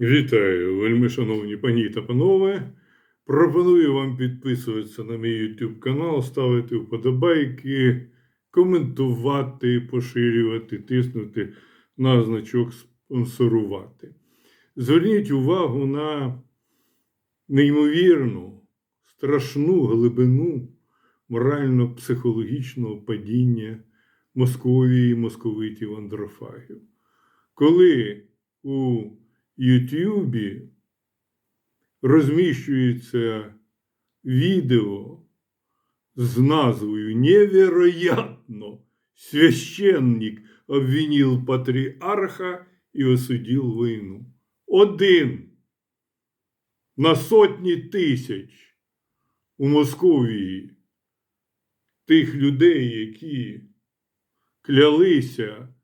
Вітаю, вельми шановні пані та панове. Пропоную вам підписуватися на мій YouTube канал, ставити вподобайки, коментувати, поширювати, тиснути на значок спонсорувати. Зверніть увагу на неймовірну, страшну глибину морально-психологічного падіння Московії і московитів андрофагів. Коли у Ютубі розміщується відео з назвою Невероятно священник обвинил патріарха і осудив війну. Один на сотні тисяч у Московії тих людей, які клялися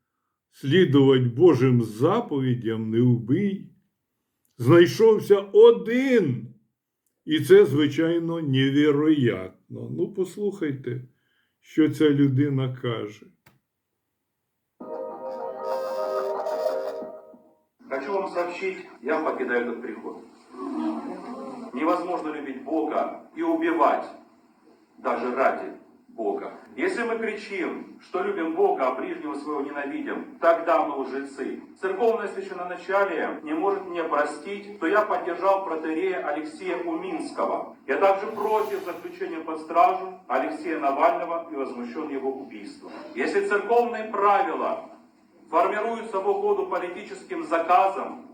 слідувати Божим заповідям не вбий, знайшовся один. І це, звичайно, невіроятно. Ну, послухайте, що ця людина каже. Хочу вам сообщить, я покидаю этот приход. Невозможно любить Бога и убивать даже ради Бога. Если мы кричим, что любим Бога, а ближнего своего ненавидим, тогда мы лжецы. Церковное священноначалие не может мне простить, что я поддержал протерея Алексея Уминского. Я также против заключения под стражу Алексея Навального и возмущен его убийством. Если церковные правила формируются в угоду политическим заказам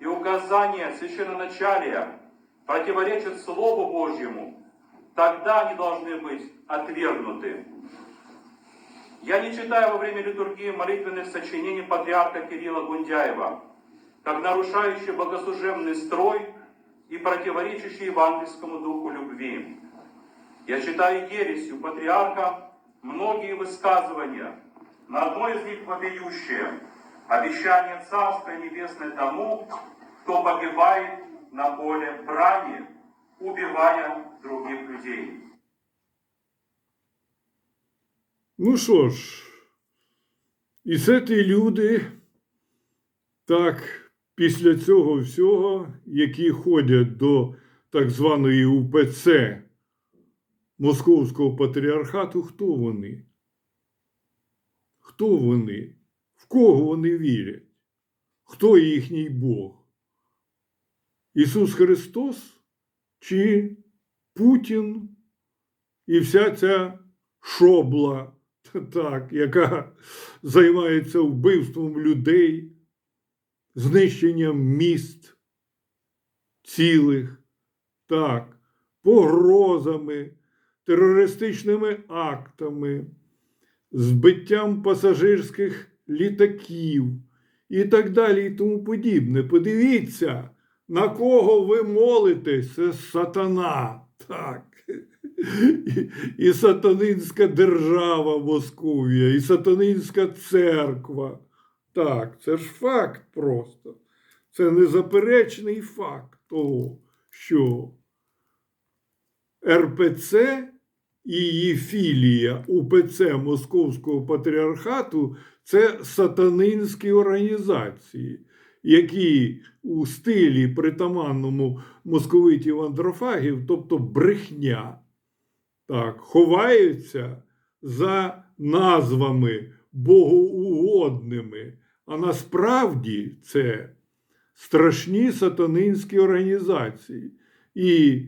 и указания священноначалия противоречат Слову Божьему, тогда они должны быть отвергнуты. Я не читаю во время литургии молитвенных сочинений патриарха Кирилла Гундяева, как нарушающий богослужебный строй и противоречащий евангельскому духу любви. Я считаю ересью патриарха многие высказывания, на одно из них вопиющее обещание Царства Небесное тому, кто погибает на поле брани, убивая других людей. Ну що ж, і це ті люди, так, після цього всього, які ходять до так званої УПЦ Московського патріархату, хто вони? Хто вони? В кого вони вірять? Хто їхній Бог? Ісус Христос чи Путін і вся ця шобла, так, яка займається вбивством людей, знищенням міст цілих, так, погрозами, терористичними актами, збиттям пасажирських літаків і так далі, і тому подібне. Подивіться, на кого ви молитесь, це сатана. Так. І, і сатанинська держава Московія, і сатанинська церква. Так, це ж факт просто. Це незаперечний факт того, що РПЦ і її філія УПЦ Московського патріархату це сатанинські організації, які у стилі притаманному московитів андрофагів, тобто брехня, так, ховаються за назвами богоугодними. А насправді це страшні сатанинські організації. І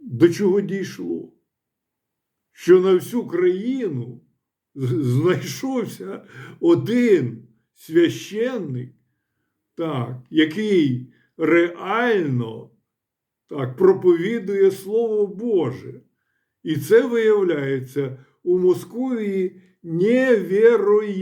до чого дійшло? Що на всю країну знайшовся один священник, так, який реально так, проповідує Слово Боже. І це виявляється у Московії невероятно.